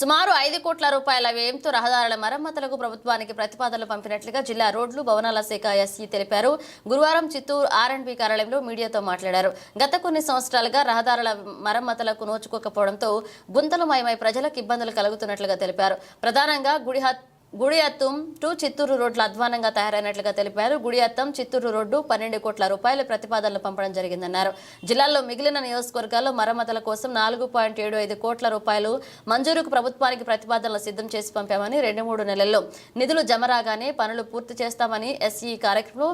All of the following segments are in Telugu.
సుమారు ఐదు కోట్ల రూపాయల వ్యయంతో రహదారుల మరమ్మతులకు ప్రభుత్వానికి ప్రతిపాదనలు పంపినట్లుగా జిల్లా రోడ్లు భవనాల శాఖ ఎస్ఈ తెలిపారు. గురువారం చిత్తూరు ఆర్ అండ్ కార్యాలయంలో మీడియాతో మాట్లాడారు. గత కొన్ని సంవత్సరాలుగా రహదారుల మరమ్మతులకు నోచుకోకపోవడంతో గుంతలమయమై ప్రజలకు ఇబ్బందులు కలుగుతున్నట్లుగా తెలిపారు. ప్రధానంగా గుడిహత్ గుడియత్తం టు చిత్తూరు రోడ్లు అధ్వానంగా తయారైనట్లుగా తెలిపారు. గుడియత్తం చిత్తూరు రోడ్డు పన్నెండు కోట్ల రూపాయల ప్రతిపాదనలు పంపడం జరిగిందన్నారు. జిల్లాలో మిగిలిన నియోజకవర్గాల్లో మరమ్మతుల కోసం నాలుగు పాయింట్ ఏడు ఐదు కోట్ల రూపాయలు మంజూరుకు ప్రభుత్వానికి ప్రతిపాదనలు సిద్ధం చేసి పంపామని రెండు మూడు నెలల్లో నిధులు జమ రాగానే పనులు పూర్తి చేస్తామని ఎస్ఈ కార్యక్రమంలో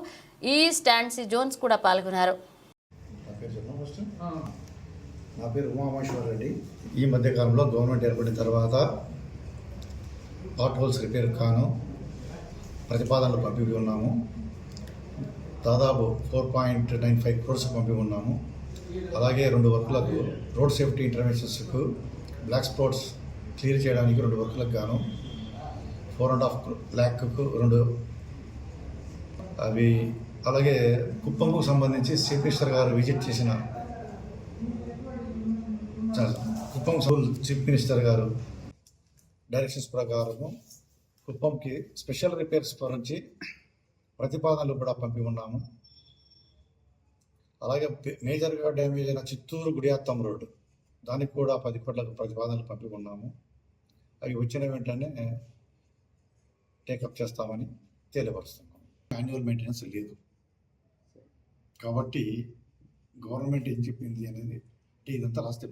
ఈ స్టాన్సీ జోన్స్ కూడా పాల్గొన్నారు. నా పేరు ఉమామేశ్వర రెడ్డి. ఈ మధ్యకాలంలో గవర్నమెంట్ ఏర్పడిన తర్వాత పాట్ హోల్స్ రిపేర్ కాను. ప్రతిపాదనలు పంపి ఉన్నాము. దాదాపు four point nine five crores పంపి ఉన్నాము. అలాగే రెండు వర్కులకు రోడ్ సేఫ్టీ ఇంటర్వెన్షన్స్కు బ్లాక్ స్పాట్స్ క్లియర్ చేయడానికి రెండు వర్కులకు గాను ఫోర్ అండ్ హాఫ్ ల్యాక్కు రెండు. అవి అలాగే కుప్పంకు సంబంధించి చీఫ్ మినిస్టర్ గారు విజిట్ చేసిన కుప్పం చీఫ్ మినిస్టర్ గారు డైరెక్షన్స్ ప్రకారము కుప్పంకి స్పెషల్ రిపేర్స్ గురించి ప్రతిపాదనలు కూడా పంపి ఉన్నాము. అలాగే మేజర్గా డ్యామేజ్ అయిన చిత్తూరు గుడియాత్తం రోడ్డు దానికి కూడా పది కోట్లకు ప్రతిపాదనలు పంపి ఉన్నాము. అవి వచ్చిన వెంటనే టేకప్ చేస్తామని తెలియపరుస్తున్నాం యాన్యువల్ మెయింటెనెన్స్ లేదు. కాబట్టి గవర్నమెంట్ ఏం చెప్పింది అనేది ఇదంతా రాస్తే